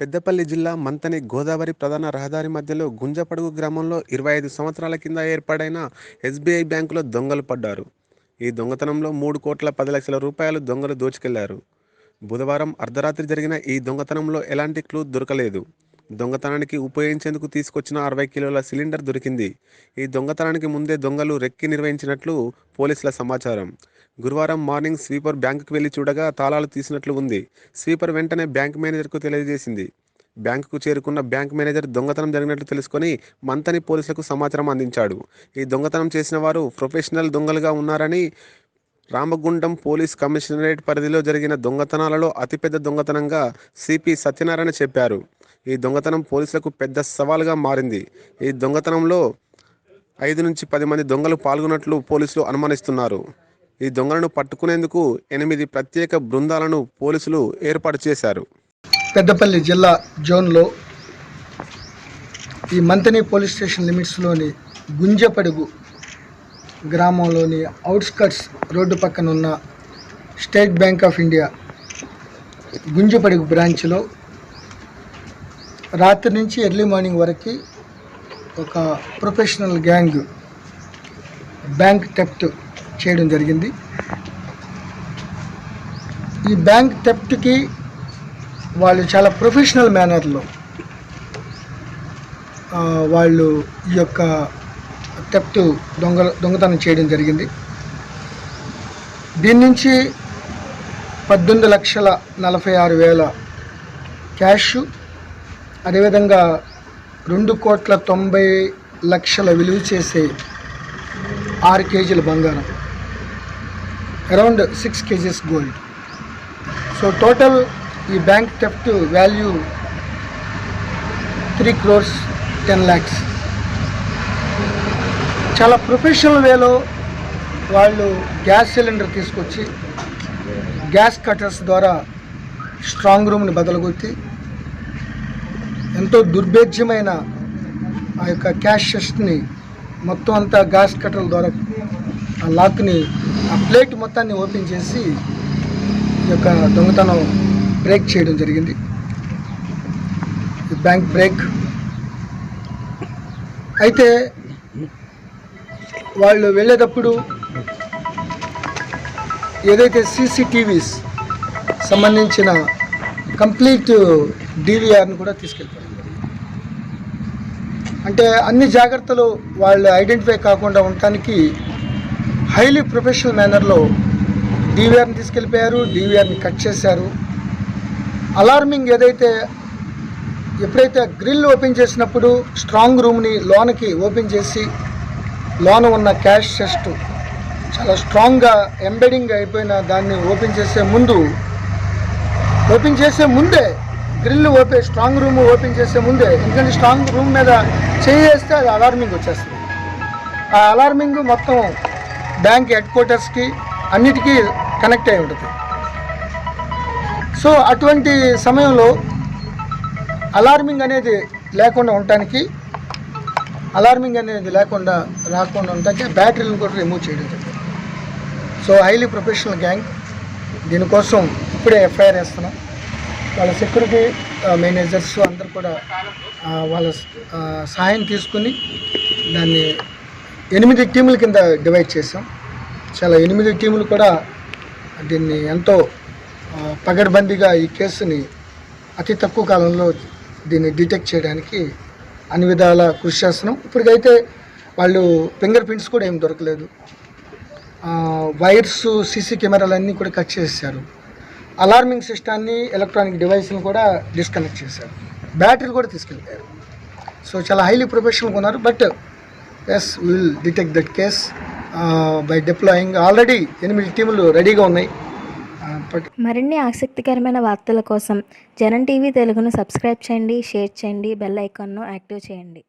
పెద్దపల్లి జిల్లా మంతని గోదావరి ప్రధాన రహదారి మధ్యలో గుంజపడుగు గ్రామంలో ఇరవై ఐదు సంవత్సరాల కింద ఏర్పాడైన ఎస్బీఐ బ్యాంకులో దొంగలు పడ్డారు. ఈ దొంగతనంలో మూడు కోట్ల పది లక్షల రూపాయలు దొంగలు దోచుకెళ్ళారు. బుధవారం అర్ధరాత్రి జరిగిన ఈ దొంగతనంలో ఎలాంటి క్లూ దొరకలేదు. దొంగతనానికి ఉపయోగించేందుకు తీసుకొచ్చిన అరవై కిలోల సిలిండర్ దొరికింది. ఈ దొంగతనానికి ముందే దొంగలు రెక్కి నిర్వహించినట్లు పోలీసుల సమాచారం. గురువారం మార్నింగ్ స్వీపర్ బ్యాంకుకు వెళ్ళి చూడగా తాళాలు తీసినట్లు ఉంది. స్వీపర్ వెంటనే బ్యాంక్ మేనేజర్కు తెలియజేసింది. బ్యాంకుకు చేరుకున్న బ్యాంక్ మేనేజర్ దొంగతనం జరిగినట్లు తెలుసుకొని మంతని పోలీసులకు సమాచారం అందించాడు. ఈ దొంగతనం చేసిన వారు ప్రొఫెషనల్ దొంగలుగా ఉన్నారని రామగుండం పోలీస్ కమిషనరేట్ పరిధిలో జరిగిన దొంగతనాలలో అతిపెద్ద దొంగతనంగా సిపి సత్యనారాయణ చెప్పారు. ఈ దొంగతనం పోలీసులకు పెద్ద సవాల్గా మారింది. ఈ దొంగతనంలో ఐదు నుంచి పది మంది దొంగలు పాల్గొన్నట్లు పోలీసులు అనుమానిస్తున్నారు. ఈ దొంగలను పట్టుకునేందుకు ఎనిమిది ప్రత్యేక బృందాలను పోలీసులు ఏర్పాటు చేశారు. పెద్దపల్లి జిల్లా జోన్లో ఈ మంతని పోలీస్ స్టేషన్ లిమిట్స్లోని గుంజపడుగు గ్రామంలోని అవుట్స్కట్స్ రోడ్డు పక్కన ఉన్న state bank of India Gunjapadugu బ్రాంచ్లో రాత్రి నుంచి ఎర్లీ మార్నింగ్ వరకు ఒక ప్రొఫెషనల్ గ్యాంగ్ బ్యాంక్ టెప్ట్ చేయడం జరిగింది. ఈ బ్యాంక్ థెఫ్ట్కి వాళ్ళు చాలా ప్రొఫెషనల్ మేనర్లో. వాళ్ళు ఈ యొక్క థెఫ్ట్ దొంగ దొంగతనం చేయడం జరిగింది. దీని నుంచి పద్దెనిమిది లక్షల నలభై ఆరు వేల క్యాష్ అదేవిధంగా రెండు కోట్ల తొంభై లక్షల విలువ చేసే ఆరు కేజీల బంగారం. Around six kgs gold so total ఈ bank theft value three crores ten lakhs చాలా ప్రొఫెషనల్ వేలో వాళ్ళు గ్యాస్ సిలిండర్ తీసుకొచ్చి గ్యాస్ కటర్స్ ద్వారా స్ట్రాంగ్ రూమ్ని బదలగొట్టి ఎంతో దుర్భేద్యమైన ఆ యొక్క క్యాష్ చెస్ట్ని మొత్తం అంతా గ్యాస్ కట్టర్ల ద్వారా ఆ లాక్ని ఆ ప్లేట్ మొత్తాన్ని ఓపెన్ చేసి ఈ యొక్క దొంగతనం బ్రేక్ చేయడం జరిగింది. Bank break. అయితే వాళ్ళు వెళ్ళేటప్పుడు ఏదైతే సీసీటీవీస్ సంబంధించిన కంప్లీట్ డీవీఆర్ని కూడా తీసుకెళ్ళిపోయారు. అంటే అన్ని జాగ్రత్తలు వాళ్ళు ఐడెంటిఫై కాకుండా ఉండటానికి హైలీ ప్రొఫెషనల్ మేనర్లో డీవీఆర్ని తీసుకెళ్ళిపోయారు డీవీఆర్ని కట్ చేశారు. అలార్మింగ్ ఏదైతే ఎప్పుడైతే గ్రిల్ ఓపెన్ చేసినప్పుడు స్ట్రాంగ్ రూమ్ని లోనకి ఓపెన్ చేసి లోన ఉన్న క్యాష్ చెస్ట్ చాలా స్ట్రాంగ్గా ఎంబెడింగ్ అయిపోయిన దాన్ని ఓపెన్ చేసే ముందు ఓపెన్ చేసే ముందే grill open strong room open చేసే ముందే ఎందుకంటే స్ట్రాంగ్ రూమ్ మీద చేస్తే అది అలార్మింగ్ వచ్చేస్తుంది. ఆ అలార్మింగ్ మొత్తం బ్యాంక్ హెడ్ క్వార్టర్స్కి అన్నిటికీ కనెక్ట్ అయి ఉంటుంది. సో అటువంటి సమయంలో అలార్మింగ్ అనేది లేకుండా ఉండటానికి అలార్మింగ్ అనేది లేకుండా రాకుండా ఉండటానికి బ్యాటరీలను కూడా రిమూవ్ చేయడం జరిగింది. So highly professional gang. దీనికోసం ఇప్పుడే ఎఫ్ఐఆర్ వేస్తున్నాం. వాళ్ళ సెక్యూరిటీ మేనేజర్స్ అందరు కూడా వాళ్ళ సహాయం తీసుకుని దాన్ని ఎనిమిది టీముల కింద డివైడ్ చేసాం చాలా ఎనిమిది టీములు కూడా దీన్ని ఎంతో పగడ్బందీగా ఈ కేసుని అతి తక్కువ కాలంలో దీన్ని డిటెక్ట్ చేయడానికి అన్ని విధాల కృషి చేస్తున్నాం. ఇప్పటికైతే వాళ్ళు ఫింగర్ ప్రింట్స్ కూడా ఏం దొరకలేదు. వైర్స్ సీసీ కెమెరాలన్నీ కూడా కట్ చేశారు అలార్మింగ్ సిస్టాన్ని ఎలక్ట్రానిక్ డివైస్ని కూడా డిస్కనెక్ట్ చేశారు. బ్యాటరీలు కూడా తీసుకెళ్ళిపోయారు. సో చాలా హైలీ ప్రొఫెషనల్గా ఉన్నారు. But as will detect that case by deploying already ఎనిమిది టీములు రెడీగా ఉన్నాయి. మరిన్ని ఆసక్తికరమైన వార్తల కోసం జనం టీవీ తెలుగును సబ్స్క్రైబ్ చేయండి షేర్ చేయండి బెల్ ఐకాన్ను యాక్టివ్ చేయండి.